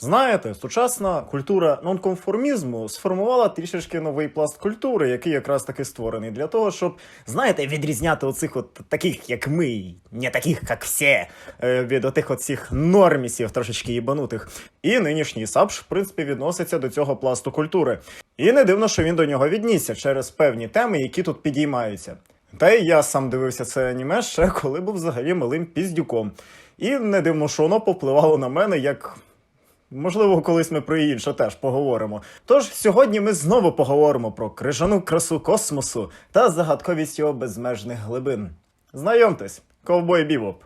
Знаєте, сучасна культура нонконформізму сформувала трішечки новий пласт культури, який якраз таки створений для того, щоб, знаєте, відрізняти оцих от таких, як ми, не таких, як всі, е, від отих от нормісів, трошечки їбанутих. І нинішній САПШ, в принципі, відноситься до цього пласту культури. І не дивно, що він до нього віднісся через певні теми, які тут підіймаються. Та й я сам дивився це аніме ще коли був взагалі малим піздюком. І не дивно, що воно попливало на мене як. Можливо, колись ми про інше теж поговоримо. Тож сьогодні ми знову поговоримо про крижану красу космосу та загадковість його безмежних глибин. Знайомтесь, ковбой Бібоп.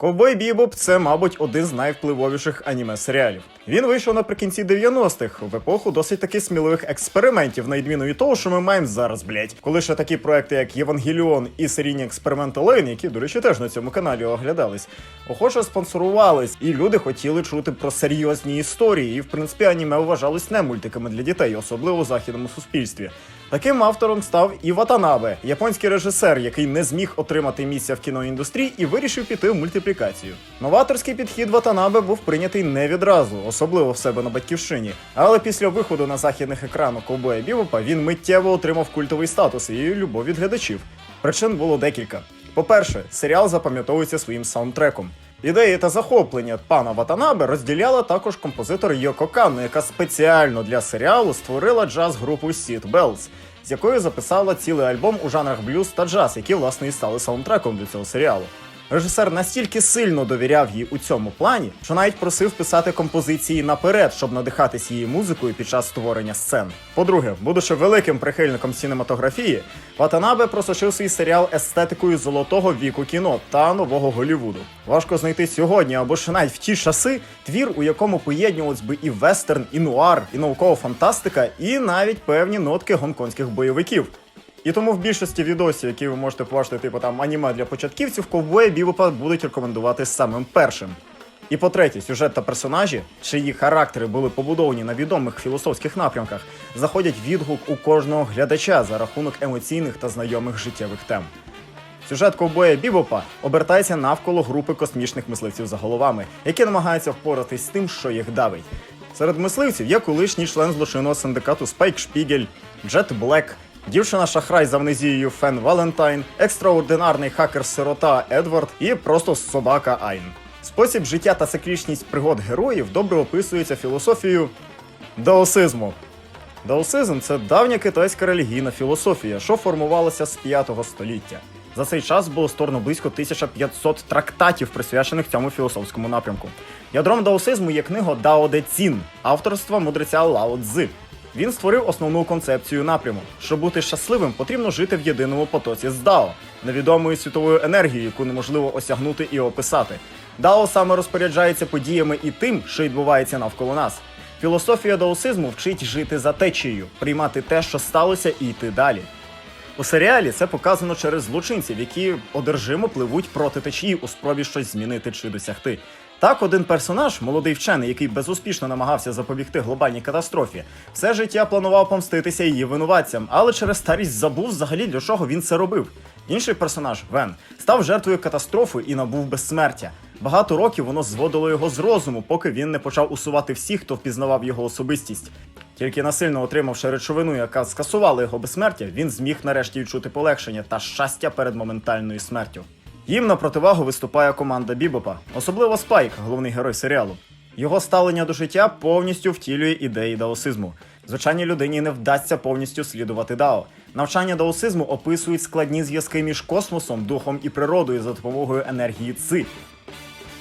Ковбой Бібоп це, мабуть, один з найвпливовіших аніме серіалів. Він вийшов наприкінці 90-х, в епоху досить таки сміливих експериментів, на відміну від того, що ми маємо зараз, блять. Коли ще такі проекти, як Євангеліон і серійні експерименти Лейн, які, до речі, теж на цьому каналі оглядались, охоче спонсорувались, і люди хотіли чути про серйозні історії. І в принципі аніме вважалось не мультиками для дітей, особливо у західному суспільстві. Таким автором став і Ватанабе, японський режисер, який не зміг отримати місця в кіноіндустрії і вирішив піти в мультиплікацію. Новаторський підхід Ватанабе був прийнятий не відразу, особливо в себе на батьківщині. Але після виходу на західних екранах ковбоя Бібопа він миттєво отримав культовий статус і любов від глядачів. Причин було декілька. По-перше, серіал запам'ятовується своїм саундтреком. Ідеї та захоплення пана Ватанабе розділяла також композитор Йоко Канно, яка спеціально для серіалу створила джаз-групу Seed Bells, з якою записала цілий альбом у жанрах блюз та джаз, які власне і стали саундтреком для цього серіалу. Режисер настільки сильно довіряв їй у цьому плані, що навіть просив писати композиції наперед, щоб надихатись її музикою під час створення сцен. По-друге, будучи великим прихильником сінематографії, Ватанабе просочив свій серіал естетикою золотого віку кіно та нового Голівуду. Важко знайти сьогодні або ж навіть в ті часи твір, у якому поєднувались би і вестерн, і нуар, і наукова фантастика, і навіть певні нотки гонконгських бойовиків. І тому в більшості відосів, які ви можете побачити, типу там аніме для початківців, ковбої Бібопа будуть рекомендувати самим першим. І по-третє, сюжет та персонажі, чиї характери були побудовані на відомих філософських напрямках, заходять відгук у кожного глядача за рахунок емоційних та знайомих життєвих тем. Сюжет ковбоя Бібопа обертається навколо групи космічних мисливців за головами, які намагаються впоратись з тим, що їх давить. Серед мисливців є колишній член злочинного синдикату Спайк Шпігель, Джет Блек, дівчина шахрай з амнезією Фен Валентайн, екстраординарний хакер-сирота Едвард і просто собака Айн. Спосіб життя та циклічність пригод героїв добре описується філософією даосизму. Даосизм це давня китайська релігійна філософія, що формувалася з 5 століття. За цей час було створено близько 1500 трактатів, присвячених цьому філософському напрямку. Ядром даосизму є книга Дао Де Цін авторства мудреця Лао Цзи. Він створив основну концепцію напряму. Щоб бути щасливим, потрібно жити в єдиному потоці з Дао, невідомою світовою енергією, яку неможливо осягнути і описати. Дао саме розпоряджається подіями і тим, що відбувається навколо нас. Філософія даосизму вчить жити за течією, приймати те, що сталося, і йти далі. У серіалі це показано через злочинців, які одержимо пливуть проти течії у спробі щось змінити чи досягти. Так, один персонаж, молодий вчений, який безуспішно намагався запобігти глобальній катастрофі, все життя планував помститися її винуватцям, але через старість забув взагалі для чого він це робив. Інший персонаж, Вен, став жертвою катастрофи і набув безсмертя. Багато років воно зводило його з розуму, поки він не почав усувати всіх, хто впізнавав його особистість. Тільки насильно отримавши речовину, яка скасувала його безсмертя, він зміг нарешті відчути полегшення та щастя перед моментальною смертю. Їм на противагу виступає команда Бібопа, особливо Спайк, головний герой серіалу. Його ставлення до життя повністю втілює ідеї даосизму. Звичайній людині не вдасться повністю слідувати дао. Навчання даосизму описують складні зв'язки між космосом, духом і природою за допомогою енергії ци.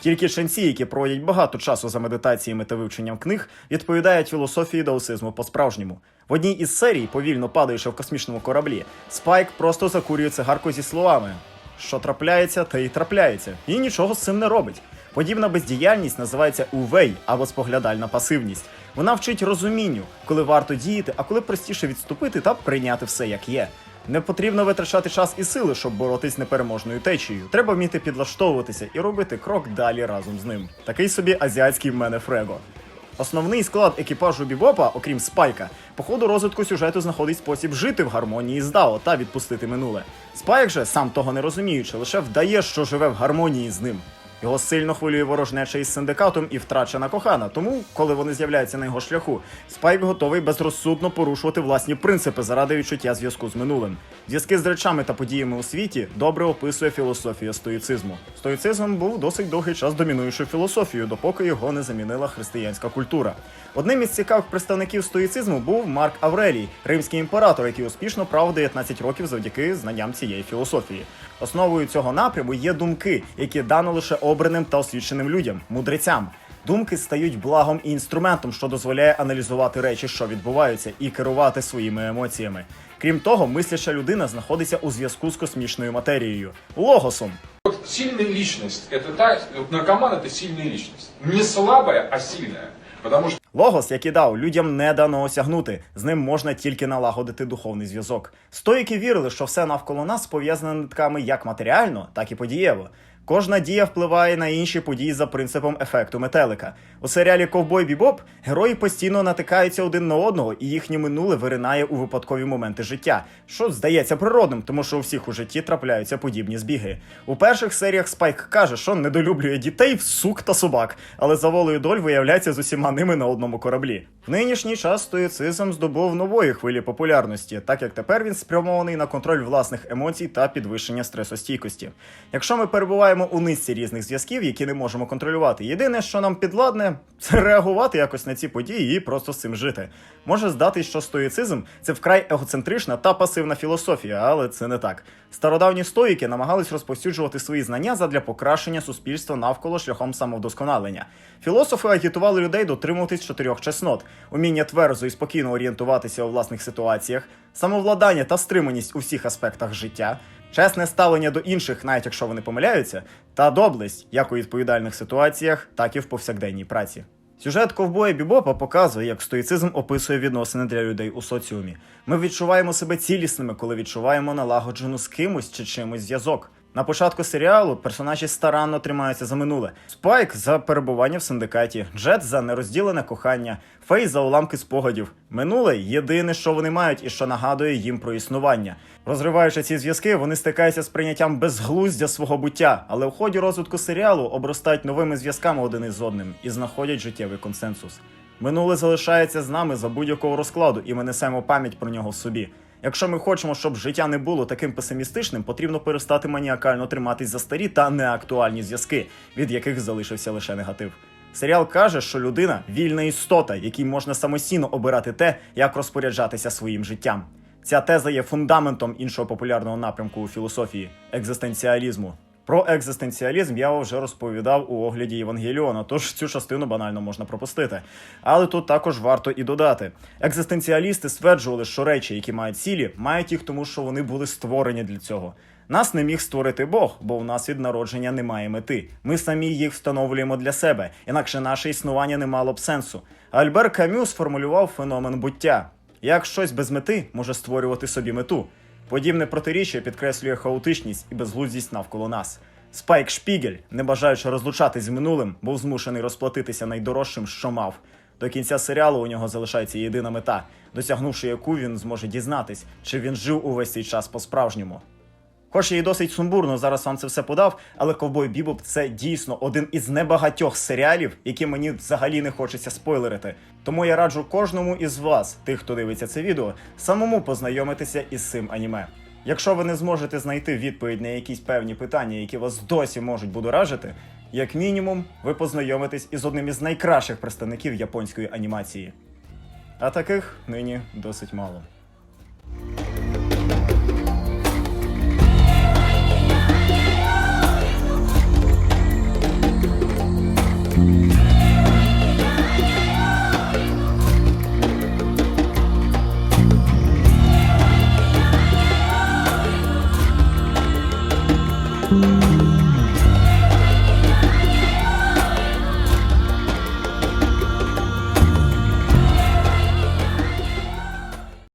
Тільки ченці, які проводять багато часу за медитаціями та вивченням книг, відповідають філософії даосизму по-справжньому. В одній із серій, повільно падаючи в космічному кораблі, Спайк просто закурює цигарку зі словами: що трапляється, те й трапляється, і нічого з цим не робить. Подібна бездіяльність називається увей або споглядальна пасивність. Вона вчить розумінню, коли варто діяти, а коли простіше відступити та прийняти все як є. Не потрібно витрачати час і сили, щоб боротись непереможною течією. Треба вміти підлаштовуватися і робити крок далі разом з ним. Такий собі азіатський мене Фрего. Основний склад екіпажу Бібопа, окрім Спайка, по ходу розвитку сюжету знаходить спосіб жити в гармонії з Дао та відпустити минуле. Спайк же, сам того не розуміючи, лише вдає, що живе в гармонії з ним. Його сильно хвилює ворожнеча із синдикатом і втрачена кохана. Тому, коли вони з'являються на його шляху, Спайк готовий безрозсудно порушувати власні принципи заради відчуття зв'язку з минулим. Зв'язки з речами та подіями у світі добре описує філософія стоїцизму. Стоїцизм був досить довгий час домінуючою філософією, допоки його не замінила християнська культура. Одним із цікавих представників стоїцизму був Марк Аврелій, римський імператор, який успішно правив 19 років завдяки знанням цієї філософії. Основою цього напряму є думки, які дано лише обраним та освіченим людям, мудрецям. Думки стають благом і інструментом, що дозволяє аналізувати речі, що відбуваються, і керувати своїми емоціями. Крім того, мисляча людина знаходиться у зв'язку з космічною матерією логосом. Вот сильная личность, это та, вот наркоман это сильная личность. Не слабая, а сильная. Потому что Логос, як і дав, людям не дано осягнути. З ним можна тільки налагодити духовний зв'язок. Стоїки вірили, що все навколо нас пов'язане нитками як матеріально, так і подієво. Кожна дія впливає на інші події за принципом ефекту метелика. У серіалі Ковбой Бібоп герої постійно натикаються один на одного, і їхнє минуле виринає у випадкові моменти життя, що здається природним, тому що у всіх у житті трапляються подібні збіги. У перших серіях Спайк каже, що недолюблює дітей, в сук та собак, але за волею доль виявляється з усіма ними на одному кораблі. Нинішній час стоїцизм здобув нової хвилі популярності, так як тепер він спрямований на контроль власних емоцій та підвищення стресостійкості. Якщо ми перебуваємо у низці різних зв'язків, які не можемо контролювати, єдине, що нам підладне, це реагувати якось на ці події і просто з цим жити. Може здатись, що стоїцизм це вкрай егоцентрична та пасивна філософія, але це не так. Стародавні стоїки намагались розповсюджувати свої знання задля покращення суспільства навколо шляхом самовдосконалення. Філософи агітували людей дотримуватись чотирьох чеснот: уміння тверезо і спокійно орієнтуватися у власних ситуаціях, самовладання та стриманість у всіх аспектах життя, чесне ставлення до інших, навіть якщо вони помиляються, та доблесть як у відповідальних ситуаціях, так і в повсякденній праці. Сюжет ковбоя Бібопа показує, як стоїцизм описує відносини для людей у соціумі. Ми відчуваємо себе цілісними, коли відчуваємо налагоджену з кимось чи чимось зв'язок. На початку серіалу персонажі старанно тримаються за минуле. Спайк за перебування в синдикаті, Джет за нерозділене кохання, Фей за уламки спогадів. Минуле єдине, що вони мають і що нагадує їм про існування. Розриваючи ці зв'язки, вони стикаються з прийняттям безглуздя свого буття, але в ході розвитку серіалу обростають новими зв'язками один із одним і знаходять життєвий консенсус. Минуле залишається з нами за будь-якого розкладу, і ми несемо пам'ять про нього в собі. Якщо ми хочемо, щоб життя не було таким песимістичним, потрібно перестати маніакально триматись за старі та неактуальні зв'язки, від яких залишився лише негатив. Серіал каже, що людина вільна істота, якій можна самостійно обирати те, як розпоряджатися своїм життям. Ця теза є фундаментом іншого популярного напрямку у філософії екзистенціалізму. Про екзистенціалізм я вже розповідав у огляді Євангеліона, тож цю частину банально можна пропустити. Але тут також варто і додати: екзистенціалісти стверджували, що речі, які мають цілі, мають їх тому, що вони були створені для цього. Нас не міг створити Бог, бо в нас від народження немає мети. Ми самі їх встановлюємо для себе, інакше наше існування не мало б сенсу. Альбер Камю сформулював феномен буття. Як щось без мети може створювати собі мету. Подібне протиріччя підкреслює хаотичність і безглуздість навколо нас. Спайк Шпігель, не бажаючи розлучатись з минулим, був змушений розплатитися найдорожчим, що мав. До кінця серіалу у нього залишається єдина мета, досягнувши яку він зможе дізнатись, чи він жив увесь цей час по-справжньому. Хоч і досить сумбурно зараз вам це все подав, але Ковбой Бібоп це дійсно один із небагатьох серіалів, які мені взагалі не хочеться спойлерити. Тому я раджу кожному із вас, тих, хто дивиться це відео, самому познайомитися із цим аніме. Якщо ви не зможете знайти відповідь на якісь певні питання, які вас досі можуть будоражити, як мінімум, ви познайомитесь із одним із найкращих представників японської анімації. А таких нині досить мало.